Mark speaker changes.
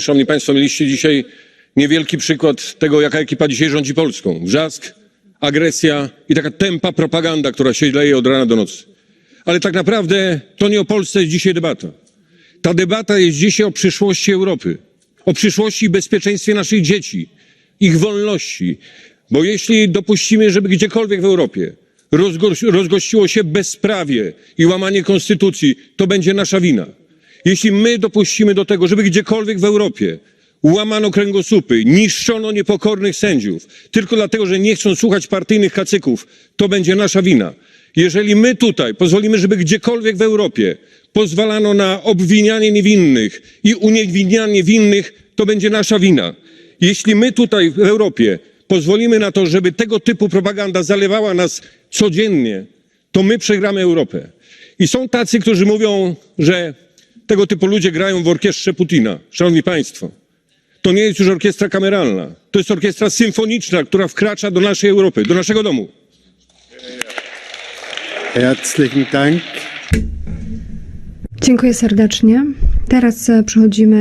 Speaker 1: Szanowni Państwo, mieliście dzisiaj niewielki przykład tego, jaka ekipa dzisiaj rządzi Polską. Wrzask, agresja i taka tempa propaganda, która się leje od rana do nocy. Ale tak naprawdę to nie o Polsce jest dzisiaj debata. Ta debata jest dzisiaj o przyszłości Europy, o przyszłości i bezpieczeństwie naszych dzieci, ich wolności. Bo jeśli dopuścimy, żeby gdziekolwiek w Europie rozgo- rozgościło się bezprawie i łamanie konstytucji, to będzie nasza wina. Jeśli my dopuścimy do tego, żeby gdziekolwiek w Europie łamano kręgosłupy, niszczono niepokornych sędziów, tylko dlatego, że nie chcą słuchać partyjnych kacyków, to będzie nasza wina. Jeżeli my tutaj pozwolimy, żeby gdziekolwiek w Europie pozwalano na obwinianie niewinnych i uniewinnianie winnych, to będzie nasza wina. Jeśli my tutaj w Europie pozwolimy na to, żeby tego typu propaganda zalewała nas codziennie, to my przegramy Europę. I są tacy, którzy mówią, że tego typu ludzie grają w orkiestrze Putina. Szanowni Państwo, to nie jest już orkiestra kameralna. To jest orkiestra symfoniczna, która wkracza do naszej Europy, do naszego domu.
Speaker 2: Herzlichen Dank.
Speaker 3: Dziękuję serdecznie. Teraz e, przechodzimy